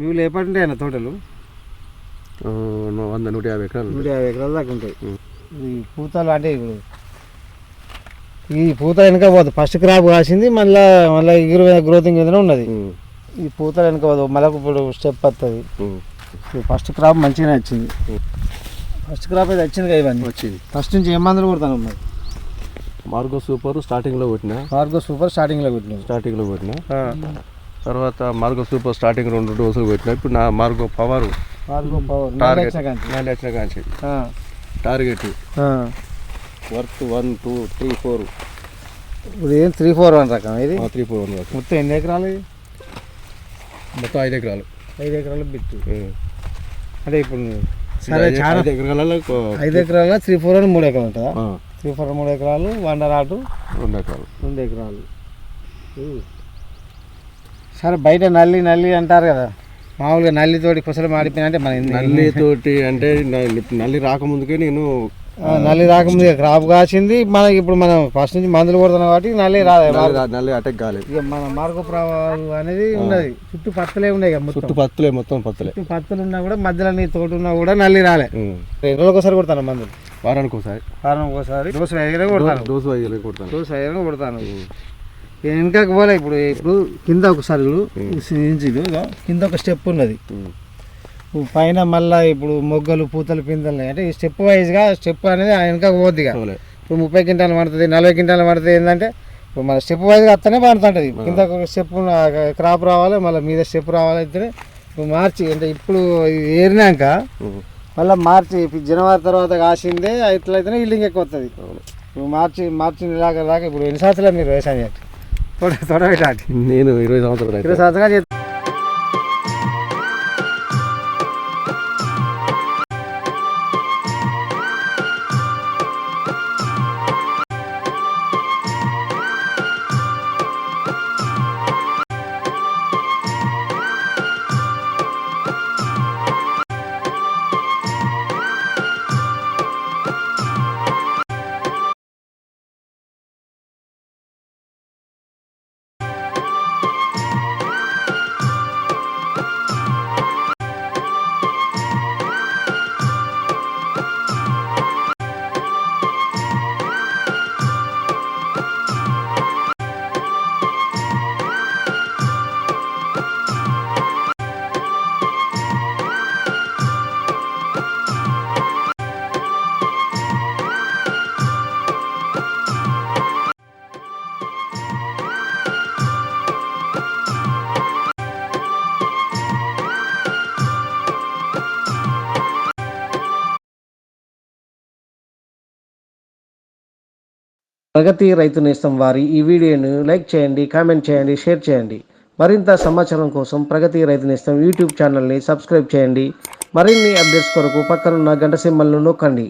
మేము లేపంటే అన్న తోటలు? వంద నూట యాభై ఎకరాలు నూట యాభై ఎకరాల దాకా ఉంటాయి. ఈ పూతలు అంటే ఇప్పుడు ఈ పూత వెనక పోతుంది ఫస్ట్ క్రాప్ కాసింది మళ్ళీ మళ్ళీ ఎగురు గ్రోతింగ్ మీద ఉన్నది. ఈ పూతలు వెనక పోదు. మళ్ళీ ఇప్పుడు స్టెప్ వస్తుంది. ఫస్ట్ క్రాప్ మంచిగానే వచ్చింది. ఫస్ట్ క్రాప్ అయితే వచ్చింది కదా ఇవన్నీ. వచ్చింది. ఫస్ట్ నుంచి ఏం మందులు కొడతాను మరి? మార్గో సూపర్ స్టార్టింగ్లో కొట్టిన? కార్గో సూపర్ స్టార్టింగ్లో పెట్టినావు స్టార్టింగ్లో కొట్టిన? తర్వాత మార్గో సూపర్ స్టార్టింగ్ రెండు డోసులు కొట్టిన. ఇప్పుడు నా మార్గో పవర్ టార్గెట్ కాంచి target worth one two three four ఇప్పుడు ఏం త్రీ ఫోర్ వన్ రకం ఇది? త్రీ ఫోర్ వన్ వరకు మొత్తం ఎన్ని ఎకరాలు ఇది? మొత్తం ఐదు ఎకరాలు. ఐదు ఎకరాలు ఉం. అంటే ఇప్పుడు సరే చాలా కొ- ఐదు ఎకరాల త్రీ ఫోర్ అని మూడు ఎకరాలు ఉంటుందా? త్రీ ఫోర్ మూడు ఎకరాలు వండరాటు రెండు ఎకరాలు. రెండు ఎకరాలు. సరే బయట నల్లి నల్లి అంటారు కదా. మామూలుగా నల్లితోటి కుసలు మాడిపోయిన అంటే మన ఇన్ని- నల్లి తోటి అంటే నల్లి రాకముందుకే నేను నల్లి రాకముందు క్రాప్ కాసింది. మనకి ఇప్పుడు మనం ఫస్ట్ నుంచి మందులు కొడుతున్నాం కాబట్టి నల్లి రాదు. నల్లి అటాక్ కాలేదు. ఇక మన మార్గ ప్రవాహాలు అనేది ఉన్నది. చుట్టూ పత్తలే ఉన్నాయి మొత్తం. చుట్టూ పత్తులే మొత్తం పత్తులే. చుట్టూ పత్తులు ఉన్నా కూడా మధ్యలో నీ తోట ఉన్నా కూడా నల్లి రాలే. రెండు రోజులకు ఒకసారి కొడతాను మందులు? వారానికి ఒకసారి. కారణం ఒకసారి. వేయగానే కొడతాను. వేయాలి కొడతాను. వేయగానే కొడతాను. వెనకకి పోలే ఇప్పుడు ఇప్పుడు కింద ఒకసారి ఇంచులు కింద ఒక స్టెప్ ఉన్నది. పైన మళ్ళీ ఇప్పుడు మొగ్గలు పూతలు పిందలు అంటే ఈ స్టెప్ వైజ్గా స్టెప్ అనేది వెనకకి పోద్ది. ఇప్పుడు ముప్పై క్వింటాలు పడుతుంది నలభై క్వింటాలు పడుతుంది ఏంటంటే ఇప్పుడు మన స్టెప్ వైజ్గా అత్తనే పడుతుంటుంది. కింద ఒక స్టెప్ క్రాప్ రావాలి మళ్ళీ మీద స్టెప్ రావాలి అయితే ఇప్పుడు మార్చి అంటే ఇప్పుడు ఏరినాక. మళ్ళీ మార్చి జనవరి తర్వాత కాసిందే ఇట్లయితేనే ఇల్లింగ్ ఎక్కువ వస్తుంది ఇప్పుడు మార్చి మార్చి నెలాఖరు దాకా ఇప్పుడు ఎన్ని సంవత్సరాలు మీరు వ్యవసాయం నేను ఇరవై సంవత్సరాలు ఇరవై సంవత్సరాలు ప్రగతి రైతు నేస్తం వారి ఈ వీడియోను లైక్ చేయండి కామెంట్ చేయండి షేర్ చేయండి. మరింత సమాచారం కోసం ప్రగతి రైతు నేస్తం యూట్యూబ్ ఛానల్ని సబ్స్క్రైబ్ చేయండి. మరిన్ని అప్డేట్స్ కొరకు పక్కనున్న గంట సింబల్ను నొక్కండి.